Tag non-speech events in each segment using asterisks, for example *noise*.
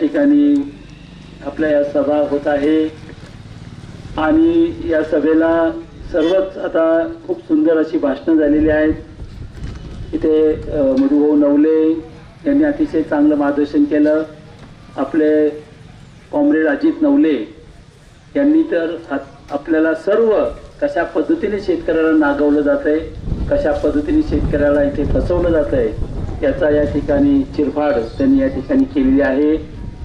ठिकाणी आपल्या या सभा होत आहे. आणि या सभेला सर्वच आता खूप सुंदर अशी भाषणं झालेली आहेत. इथे मधुभाऊ नवले यांनी अतिशय चांगलं मार्गदर्शन केलं. आपले कॉम्रेड अजित नवले यांनी तर आ- आपल्याला सर्व कशा पद्धतीने शेतकऱ्याला नागवलं जात आहे कशा पद्धतीने शेतकऱ्याला इथे फसवलं जात आहे याचा या ठिकाणी चिरफाड त्यांनी या ठिकाणी केलेली आहे.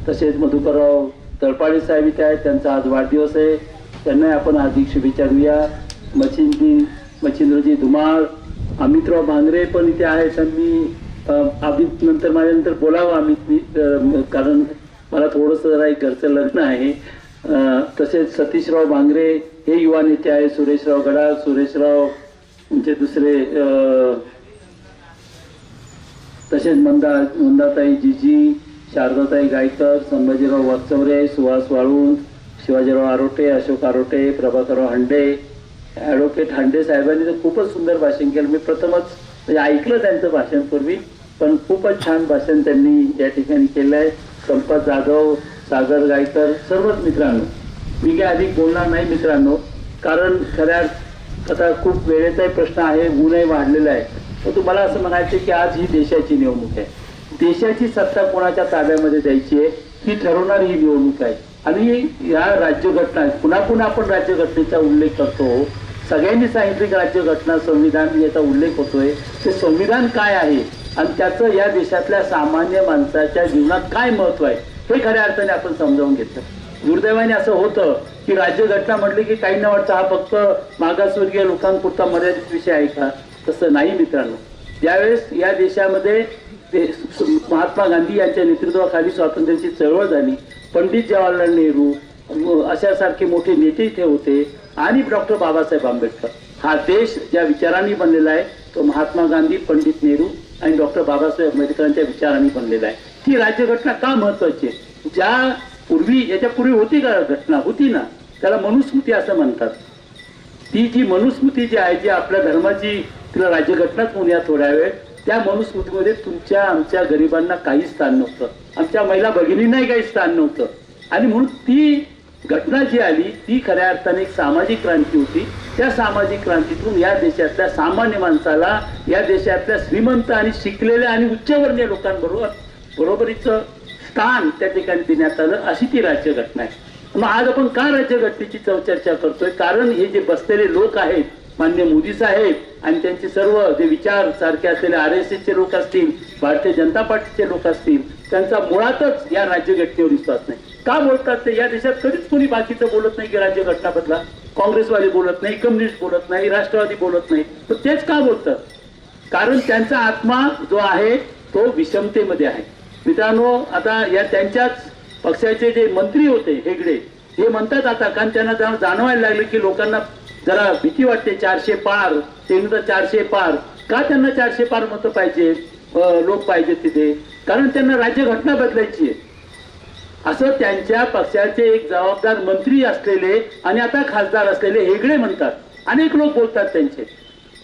तसेच मधुकरराव तळपाळे साहेब इथे आहेत. त्यांचा आज वाढदिवस आहे. त्यांनाही आपण हार्दिक शुभेच्छा देऊया. मच्छिंद्री मच्छिंद्रजी धुमाळ अमितराव भांगरे पण इथे आहेत. त्यांनी अमित नंतर माझ्यानंतर बोलावं अमित कारण मला थोडंसं जरा एक घरचं लग्न आहे. तसेच सतीशराव भांगरे हे युवा नेते आहे सुरेशराव गडाळ सुरेशराव म्हणजे दुसरे तसेच मंदा मंदाताई जिजी शारदाताई गायकर संभाजीराव वागचौरे सुहास वाळून शिवाजीराव आरोटे अशोक आरोटे प्रभाकरराव हंडे. ॲडव्होकेट हांडे साहेबांनी तर खूपच सुंदर भाषण केलं. मी प्रथमच म्हणजे ऐकलं त्यांचं भाषण पूर्वी पण खूपच छान भाषण त्यांनी या ठिकाणी केलं आहे. संपत जाधव सागर गायकर सर्वच मित्रांनो. मी काय अधिक बोलणार नाही मित्रांनो कारण खऱ्या आता खूप वेळेचाही प्रश्न आहे ऊनही वाढलेला आहे. तर तुम्हाला असं म्हणायचं की आज ही देशाची निवडणूक आहे. देशाची सत्ता कोणाच्या ताब्यामध्ये द्यायची आहे ही ठरवणारी ही निवडणूक आहे. आणि या राज्यघटना पुन्हा पुन्हा आपण राज्यघटनेचा उल्लेख करतो सगळ्यांनी सांगितले की राज्यघटना संविधान याचा उल्लेख होतोय. ते संविधान काय आहे? आणि त्याचं या देशातल्या सामान्य माणसाच्या जीवनात काय महत्त्व आहे? हे खऱ्या अर्थाने आपण समजावून घेतलं. दुर्दैवाने असं होतं की राज्यघटना म्हटली की काही न वाटतं हा फक्त मागासवर्गीय लोकांपुरता मर्यादित विषय आहे का? तसं नाही मित्रांनो. ज्यावेळेस या देशामध्ये महात्मा गांधी यांच्या नेतृत्वाखाली स्वातंत्र्याची चळवळ झाली. पंडित जवाहरलाल नेहरू अशासारखे मोठे नेते इथे होते आणि डॉक्टर बाबासाहेब आंबेडकर. हा देश ज्या विचारांनी बनलेला आहे तो महात्मा गांधी पंडित नेहरू आणि डॉक्टर बाबासाहेब आंबेडकरांच्या विचारांनी बनलेला आहे. ती राज्यघटना का महत्वाची आहे? ज्या पूर्वी याच्या पूर्वी होती का घटना? होती ना. त्याला मनुस्मृती असं म्हणतात. ती जी मनुस्मृती जी आहे जी आपल्या धर्माची तिला राज्यघटनाच म्हणूया थोड्या वेळ. त्या मनुस्मृतीमध्ये तुमच्या आमच्या गरिबांना काही स्थान नव्हतं. आमच्या महिला भगिनींनाही काही स्थान नव्हतं. आणि म्हणून ती घटना जी आली ती खऱ्या अर्थाने एक सामाजिक क्रांती होती. त्या सामाजिक क्रांतीतून या देशातल्या सामान्य माणसाला या देशातल्या श्रीमंत आणि शिकलेल्या आणि उच्चवर्णीय लोकांबरोबर बरोबरीचं स्थान त्या ठिकाणी देण्यात आलं अशी ती राज्यघटना आहे. मग आज आपण का राज्यघटनेची चर्चा करतोय? कारण हे जे बसलेले लोक आहेत मान्य मोदी साहेब आणि त्यांचे सर्व जे विचार सारखे असलेले आर एस एसचे लोक असतील भारतीय जनता पार्टीचे लोक असतील त्यांचा मुळातच या राज्यघटनेवर विश्वास नाही. का बोलतात ते? या देशात कधीच कोणी बाकीचं बोलत नाही की राज्यघटना बदला काँग्रेसवाले बोलत नाही कम्युनिस्ट बोलत नाही राष्ट्रवादी बोलत नाही. तर तेच का बोलतात? कारण त्यांचा आत्मा जो आहे तो विषमतेमध्ये आहे. मित्रांनो आता या त्यांच्याच पक्षाचे जे मंत्री होते हेगडे हे म्हणतात आता कारण त्यांना जाणवायला लागले की लोकांना जरा भीती वाटते चारशे पार ते म्हणतात चारशे पार. का त्यांना चारशे पार मतं पाहिजे? लोक पाहिजेत तिथे. कारण त्यांना राज्यघटना बदलायची आहे. असं त्यांच्या पक्षाचे एक जबाबदार मंत्री असलेले आणि आता खासदार असलेले हेगडे म्हणतात. अनेक लोक बोलतात त्यांचे.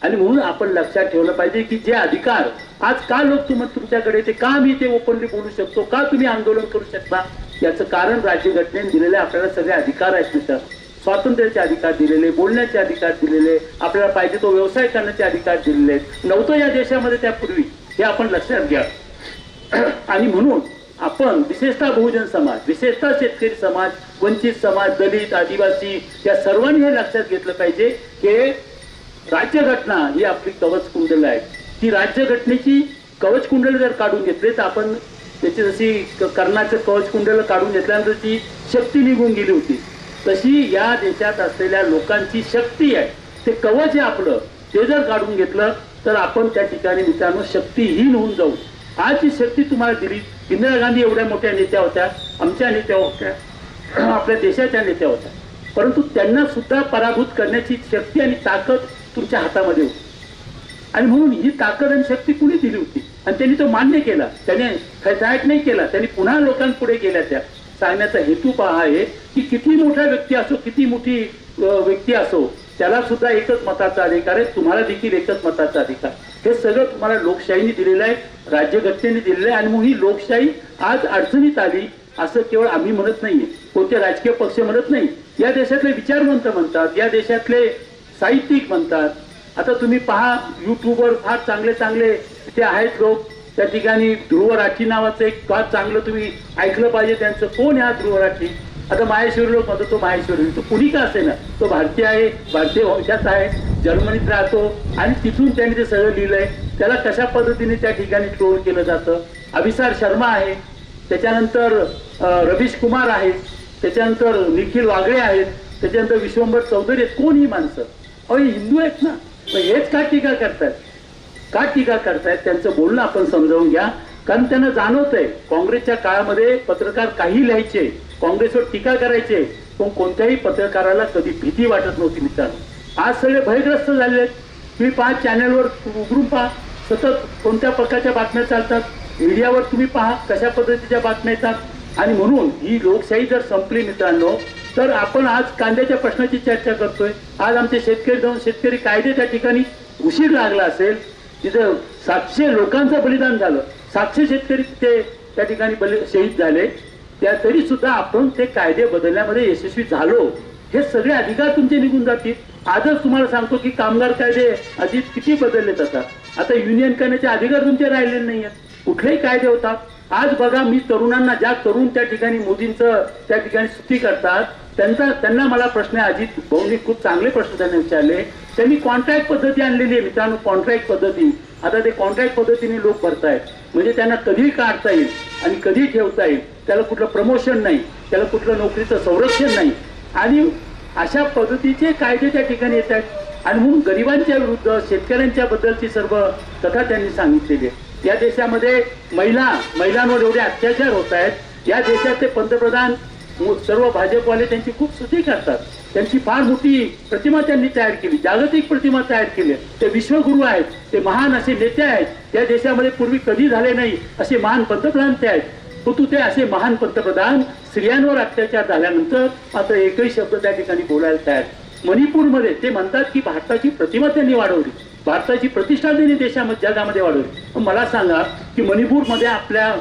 आणि म्हणून आपण लक्षात ठेवलं पाहिजे की जे अधिकार आज का लोक तुम तुमच्याकडे ते का मी ते ओपनली बोलू शकतो? का तुम्ही आंदोलन करू शकता? याचं कारण राज्यघटनेने दिलेले आपल्याला सगळे अधिकार आहेत मित्र स्वातंत्र्याचे अधिकार दिलेले बोलण्याचे अधिकार दिलेले आपल्याला पाहिजे तो व्यवसाय करण्याचे अधिकार दिलेले आहेत. नव्हतं या देशामध्ये त्यापूर्वी हे आपण लक्षात घ्या. *clears throat* आणि म्हणून आपण विशेषतः बहुजन समाज विशेषतः शेतकरी समाज वंचित समाज दलित आदिवासी या सर्वांनी हे लक्षात घेतलं पाहिजे की राज्यघटना ही आपली कवच कुंडल आहे ती राज्यघटनेची कवच कुंडल जर काढून घेतली तर आपण त्याची जशी कर्णाचं कवच कुंडल काढून घेतल्यानंतर ती शक्ती निघून गेली होती. तशी या देशात असलेल्या लोकांची शक्ती आहे. ते कवच आहे आपलं. ते जर काढून घेतलं तर आपण त्या ठिकाणी मित्रांनो शक्तीहीन होऊन जाऊ. आज जी शक्ती तुम्हाला दिली. इंदिरा गांधी एवढ्या मोठ्या नेत्या होत्या आमच्या नेत्या होत्या *clears throat* आपल्या देशाच्या नेत्या होत्या. परंतु त्यांना सुद्धा पराभूत करण्याची शक्ती आणि ताकद तुमच्या हातामध्ये होती. आणि म्हणून ही ताकद आणि शक्ती कुणी दिली होती? आणि त्यांनी तो मान्य केला. त्याने खळखळाट नाही केला. त्यांनी पुन्हा लोकांपुढे गेल्या त्या. सांगण्याचा हेतू पहा आहे की किती मोठा व्यक्ती असो किती मोठी व्यक्ती असो त्याला सुद्धा एकच मताचा अधिकार आहे. तुम्हाला देखील एकच मताचा अधिकार. हे सगळं तुम्हाला लोकशाहीने दिलेलं आहे राज्यघटनेने दिलेलं आहे आणि मग ही लोकशाही आज अडचणीत आली असं केवळ आम्ही म्हणत नाहीये. कोणते राजकीय पक्ष म्हणत नाही. या देशातले विचारवंत म्हणतात या देशातले साहित्यिक म्हणतात. आता तुम्ही पहा युट्यूबवर फार चांगले चांगले ते आहेत लोक. त्या ठिकाणी ध्रुव राठी नावाचं एक फार चांगलं तुम्ही ऐकलं पाहिजे त्यांचं. कोण ह्या ध्रुव राठी आता माहेश्वरी लोक म्हणतो तो माहेश्वरी. तो कुणी का असे ना तो भारतीय आहे भारतीय वंशाचा आहे जर्मनीत राहतो आणि तिथून त्यांनी ते सगळं लिहिलंय. त्याला कशा पद्धतीने त्या ठिकाणी ट्रोल केलं जातं? अभिसार शर्मा आहे त्याच्यानंतर रवीश कुमार आहे त्याच्यानंतर निखिल वागळे आहेत त्याच्यानंतर विश्वंभर चौधरी आहेत. कोण ही माणसं? अहो हे हिंदू आहेत ना? मग हेच का टीका करतायत? का टीका करतायत? त्यांचं बोलणं आपण समजावून घ्या. कारण त्यांना जाणवत आहे काँग्रेसच्या काळामध्ये पत्रकार काही लिहायचे काँग्रेसवर टीका करायचे पण कोणत्याही पत्रकाराला कधी भीती वाटत नव्हती मित्रांनो. आज सगळे भयग्रस्त झाले आहेत. तुम्ही पहा चॅनलवर उघडून पहा. सतत कोणत्या प्रकारच्या बातम्या चालतात? मीडियावर तुम्ही पहा कशा पद्धतीच्या बातम्या येतात? आणि म्हणून ही लोकशाही जर संपली मित्रांनो तर आपण आज कांद्याच्या प्रश्नाची चर्चा करतोय. आज आमचे शेतकरी जाऊन शेतकरी कायदे त्या ठिकाणी उशीर लागला असेल. तिथं सातशे लोकांचं बलिदान झालं. सातशे शेतकरी ते त्या ठिकाणी बलि शहीद झाले. त्या तरी सुद्धा आपण ते कायदे बदलण्यामध्ये यशस्वी झालो. हे सगळे अधिकार तुमचे निघून जातील. आजच तुम्हाला सांगतो की कामगार कायदे आधी किती बदलले जातात आता युनियन करण्याचे अधिकार तुमचे राहिलेले नाही आहेत कुठलेही कायदे होतात. आज बघा मी तरुणांना ज्या तरुण त्या ठिकाणी मोदींचं त्या ठिकाणी स्तुती करतात त्यांचा त्यांना मला प्रश्न आहे अजित भाऊंनी खूप चांगले प्रश्न त्यांना विचारले. त्यांनी कॉन्ट्रॅक्ट पद्धती आणलेली आहे मित्रांनो कॉन्ट्रॅक्ट पद्धती. आता ते कॉन्ट्रॅक्ट पद्धतीने लोक भरतायत. म्हणजे त्यांना कधीही काढता येईल आणि कधी ठेवता येईल. त्याला कुठलं प्रमोशन नाही. त्याला कुठलं नोकरीचं संरक्षण नाही. आणि अशा पद्धतीचे कायदे त्या ठिकाणी येत आहेत. आणि म्हणून गरिबांच्या विरुद्ध शेतकऱ्यांच्या बद्दलची सर्व कथा त्यांनी सांगितलेली आहे. या देशामध्ये महिला महिलांवर एवढे अत्याचार होत आहेत. या देशाचे पंतप्रधान सर्व भाजपवाले त्यांची खूप स्तुती करतात त्यांची फार मोठी प्रतिमा त्यांनी तयार केली. जागतिक प्रतिमा तयार केली. ते विश्वगुरु आहेत. ते महान असे नेते आहेत. या देशामध्ये पूर्वी कधी झाले नाही असे महान पंतप्रधान ते आहेत. परंतु ते असे महान पंतप्रधान स्त्रियांवर अत्याचार झाल्यानंतर मात्र एकही शब्द त्या ठिकाणी बोलायला तयार मणिपूरमध्ये ते म्हणतात की भारताची प्रतिमा त्यांनी वाढवली. भारताची प्रतिष्ठा त्यांनी देशामध्ये जगामध्ये वाढवली. मला सांगा की मणिपूरमध्ये आपल्या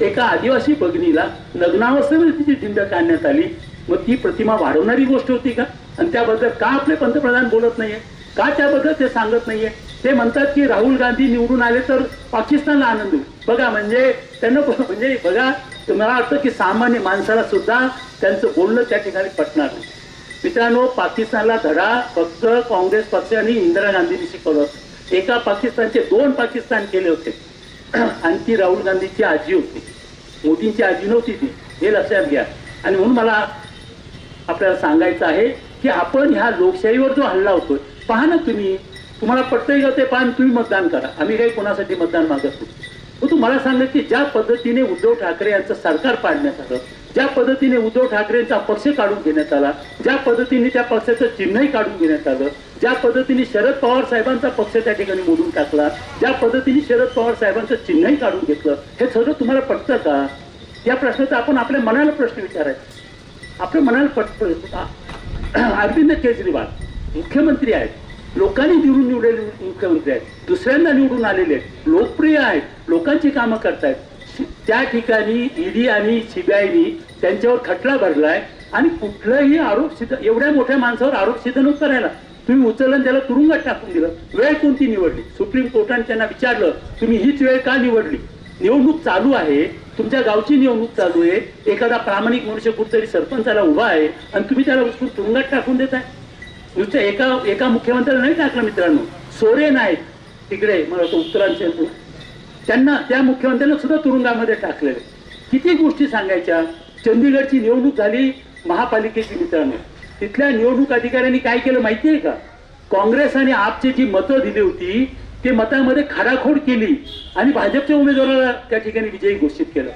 एका आदिवासी भगिनीला नग्नावस्थेमध्ये तिची जिंद काढण्यात आली. मग ती प्रतिमा वाढवणारी गोष्ट होती का? आणि त्याबद्दल का आपले पंतप्रधान बोलत नाहीये? का त्याबद्दल ते सांगत नाहीये? ते म्हणतात की राहुल गांधी निवडून आले तर पाकिस्तानला आनंद होईल. बघा म्हणजे त्यांना म्हणजे बघा मला वाटतं की सामान्य माणसाला सुद्धा त्यांचं बोलणं त्या ठिकाणी पटणार नाही. मित्रांनो पाकिस्तानला धडा फक्त काँग्रेस पक्ष आणि इंदिरा गांधींनी शिकवलं होतं. एका पाकिस्तानचे दोन पाकिस्तान केले होते. *clears throat* आणि ती राहुल गांधीची आजी होती. मोदींची आजी नव्हती ती. हे लक्षात घ्या. आणि म्हणून मला आपल्याला सांगायचं आहे की आपण ह्या लोकशाहीवर जो हल्ला होतोय पहा ना तुम्ही. तुम्हाला पटतंय का ते? पहा आणि तुम्ही मतदान करा. आम्ही काही कोणासाठी मतदान मागत नाही. तू मला सांगा की ज्या पद्धतीने उद्धव ठाकरे यांचं सरकार पाडण्यात आलं ज्या पद्धतीने उद्धव ठाकरेंचा पक्ष काढून घेण्यात आला ज्या पद्धतीने त्या पक्षाचं चिन्हही काढून घेण्यात आलं ज्या पद्धतीने शरद पवार साहेबांचा पक्ष त्या ठिकाणी मोडून टाकला ज्या पद्धतीने शरद पवार साहेबांचं चिन्हही काढून घेतलं हे सगळं तुम्हाला पटतं का? या प्रश्नाचा आपण आपल्या मनाला प्रश्न विचारायचा. आपल्या मनाला पट अरविंद केजरीवाल मुख्यमंत्री आहेत लोकांनी निवडून निवडलेले मुख्यमंत्री आहेत दुसऱ्यांदा निवडून आलेले आहेत लोकप्रिय आहेत लोकांची कामं करतायत. त्या ठिकाणी ईडी आणि सीबीआयनी त्यांच्यावर खटला भरलाय आणि कुठलंही आरोप सिद्ध एवढ्या मोठ्या माणसावर आरोप सिद्ध नव्हतं करायला तुम्ही उचललं त्याला तुरुंगात टाकून दिलं. वेळ कोणती निवडली? सुप्रीम कोर्टाने त्यांना विचारलं तुम्ही हीच वेळ का निवडली? निवडणूक चालू आहे तुमच्या गावची निवडणूक चालू आहे एखादा प्रामाणिक मनुष्य कुठतरी सरपंचाला उभा आहे आणि तुम्ही त्याला उचलून तुरुंगात टाकून देताय? नुसतं एका एका मुख्यमंत्र्याला नाही टाकलं मित्रांनो. सोरे नाहीत. तिकडे मला तो उत्तरांचे त्यांना त्या मुख्यमंत्र्यांना सुद्धा तुरुंगामध्ये टाकलेले किती गोष्टी सांगायच्या? चंदीगडची निवडणूक झाली महापालिकेची मित्रांनो. तिथल्या निवडणूक अधिकाऱ्यांनी काय केलं माहिती आहे का? काँग्रेस आणि आपची जी मतं दिली होती ते मतामध्ये खाडाखोड केली आणि भाजपच्या उमेदवाराला त्या ठिकाणी विजयी घोषित केलं.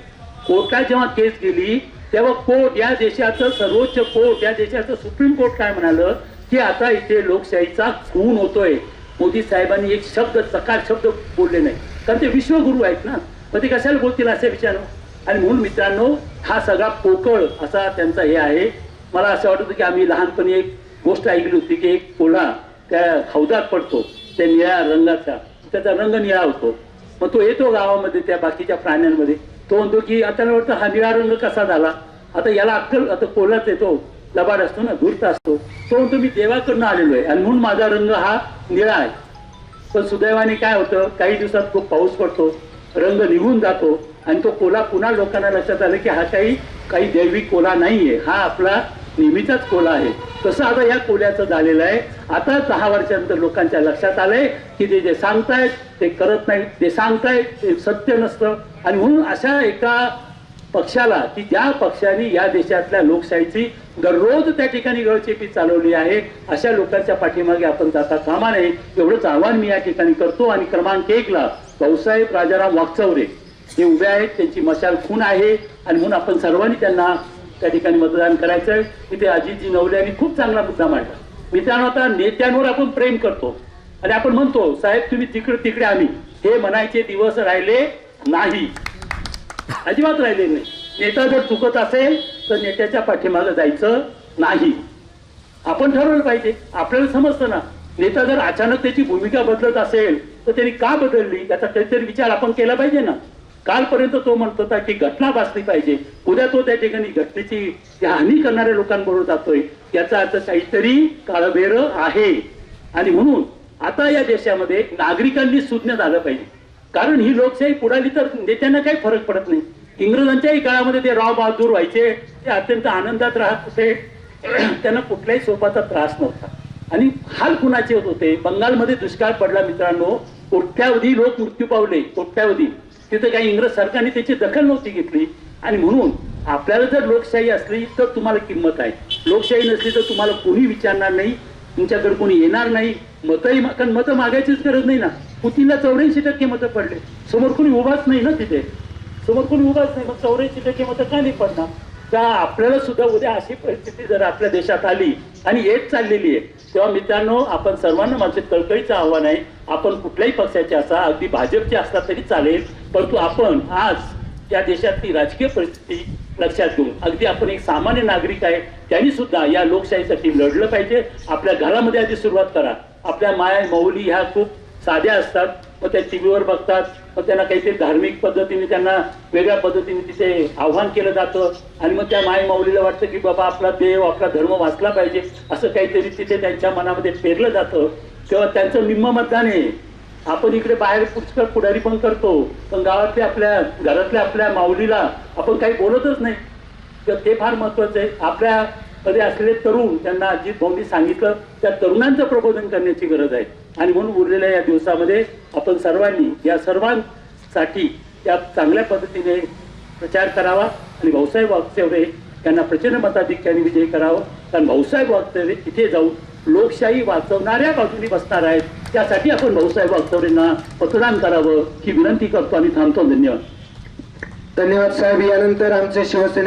कोर्टात जेव्हा केस गेली तेव्हा कोर्ट या देशाचं सर्वोच्च कोर्ट या देशाचं सुप्रीम कोर्ट काय म्हणालं? की आता इथे लोकशाहीचा खून होतोय. मोदी साहेबांनी एक शब्द चकार शब्द बोलले नाही कारण ते विश्वगुरु आहेत ना. मग ते कशाला बोलतील असे विचार? आणि म्हणून मित्रांनो हा सगळा पोकळ असा त्यांचा हे आहे. मला असं वाटत होतं की आम्ही लहानपणी एक गोष्ट ऐकली होती की एक कोल्हा त्या हौदात पडतो त्या निळ्या रंगाचा. त्याचा रंग निळा होतो. मग तो येतो गावामध्ये त्या बाकीच्या प्राण्यांमध्ये. तो म्हणतो की आता वाटतं हा निळा रंग कसा झाला? आता याला अक्कल आता कोलाच येतो. लबाड असतो ना धूर्त असतो. तो म्हणतो मी देवाकडनं आलेलो आहे. आणि म्हणून माझा रंग हा निळा आहे. पण सुदैवाने काय होतं काही दिवसात खूप पाऊस पडतो रंग निघून जातो आणि तो कोला पुन्हा लोकांना लक्षात आलं की हा काही काही दैविक कोला नाहीये. हा आपला नेहमीचाच कोला आहे. तसं आता या कोल्याचं झालेलं आहे. आता दहा वर्षानंतर लोकांच्या लक्षात आलंय की ते जे सांगतायत ते करत नाहीत. ते सांगतायत ते सत्य नसतं. आणि म्हणून अशा एका पक्षाला की ज्या पक्षाने या देशातल्या लोकशाहीची दररोज त्या ठिकाणी गळचेपी चालवली आहे. अशा लोकांच्या पाठीमागे आपण जाता कामा नये. एवढंच आव्हान मी या ठिकाणी करतो आणि क्रमांक एकला भाऊसाहेब राजाराम वागचौरे हे उभे आहेत. त्यांची मशाल खून आहे आणि म्हणून आपण सर्वांनी त्यांना त्या ठिकाणी मतदान करायचं आहे इथे अजितजी नवले यांनी खूप चांगला मुद्दा मांडला. मित्रांनो आता नेत्यांवर आपण प्रेम करतो. आणि आपण म्हणतो साहेब तुम्ही तिकडे तिकडे आम्ही. हे म्हणायचे दिवस राहिले नाही. अजिबात राहिले नाही. नेता जर चुकत असेल तर नेत्याच्या पाठीमागं जायचं नाही. आपण ठरवलं पाहिजे. आपल्याला समजतं ना. नेता जर अचानक त्याची भूमिका बदलत असेल तर त्यांनी का बदलली? याचा काहीतरी विचार आपण केला पाहिजे ना. कालपर्यंत तो म्हणत होता की घटना वाचली पाहिजे. उद्या तो त्या ठिकाणी घटनेची हानी करणाऱ्या लोकांबरोबर जातोय. याचा अर्थ काहीतरी काळबेर आहे. आणि म्हणून आता या देशामध्ये नागरिकांनी सुज्ञ झालं पाहिजे. कारण ही लोकशाही पुढाली तर नेत्यांना काही फरक पडत नाही. इंग्रजांच्याही काळामध्ये ते राव बहादूर व्हायचे ते अत्यंत आनंदात राहत होते. *clears throat* त्यांना कुठल्याही स्वरूपाचा त्रास नव्हता. आणि हाल कुणाचे होत होते. बंगालमध्ये दुष्काळ पडला मित्रांनो. कोट्यावधी लोक मृत्यू पावले. कोट्यावधी. तिथे काही इंग्रज सरकारने त्याची दखल नव्हती घेतली. आणि म्हणून आपल्याला जर लोकशाही असली तर तुम्हाला किंमत आहे. लोकशाही नसली तर तुम्हाला कोणी विचारणार नाही. तुमच्याकडे कोणी येणार नाही. मतही कारण मतं मागायचीच गरज नाही ना. पुतीला चौऱ्याऐंशी टक्के मतं पडले. समोर कोणी उभाच नाही ना तिथे. समोर कोणी उभाच नाही मग चौऱ्याऐंशी टक्के मतं का नाही पडणार? तर आपल्याला सुद्धा उद्या अशी परिस्थिती जर आपल्या देशात आली आणि येत चाललेली आहे तेव्हा मित्रांनो आपण सर्वांना माझे कळकळीचं आव्हान आहे. आपण कुठल्याही पक्षाचे असा अगदी भाजपचे असला तरी चालेल. परंतु आपण आज या देशातली राजकीय परिस्थिती लक्षात घेऊन अगदी आपण एक सामान्य नागरिक आहे त्यांनी सुद्धा या लोकशाहीसाठी लढलं पाहिजे. आपल्या घरामध्ये आधी सुरुवात करा. आपल्या माया मौली ह्या खूप साध्या असतात. मग त्या टी व्हीवर बघतात. मग त्यांना काहीतरी धार्मिक पद्धतीने त्यांना वेगळ्या पद्धतीने तिथे आव्हान केलं जातं. आणि मग त्या माय माऊलीला वाटतं की बाबा आपला देव आपला धर्म वाचला पाहिजे. असं काहीतरी तिथे त्यांच्या मनामध्ये पेरलं जातं. तेव्हा त्यांचं निम्म मतदान आहे. आपण इकडे बाहेर पुष्कळ पुढारी पण करतो. पण गावातल्या आपल्या घरातल्या आपल्या माऊलीला आपण काही बोलतच नाही. तर ते फार महत्वाचं आहे. आपल्या मध्ये असलेले तरुण त्यांना अजित भाऊंनी सांगितलं त्या तरुणांचं प्रबोधन करण्याची गरज आहे. आणि म्हणून उरलेल्या या दिवसामध्ये आपण सर्वांनी या सर्वांसाठी या चांगल्या पद्धतीने प्रचार करावा आणि भाऊसाहेब वागचेवरे यांना प्रचंड मताधिक्याने विजय करावं. कारण भाऊसाहेब वागचेवरे तिथे जाऊन लोकशाही वाचवणाऱ्या बाजूनी बसणार आहेत. त्यासाठी आपण भाऊसाहेब वागचौरेंना मतदान करावं ही विनंती करतो आणि थांबतो. धन्यवाद. धन्यवाद साहेब. यानंतर आमचे शिवसेने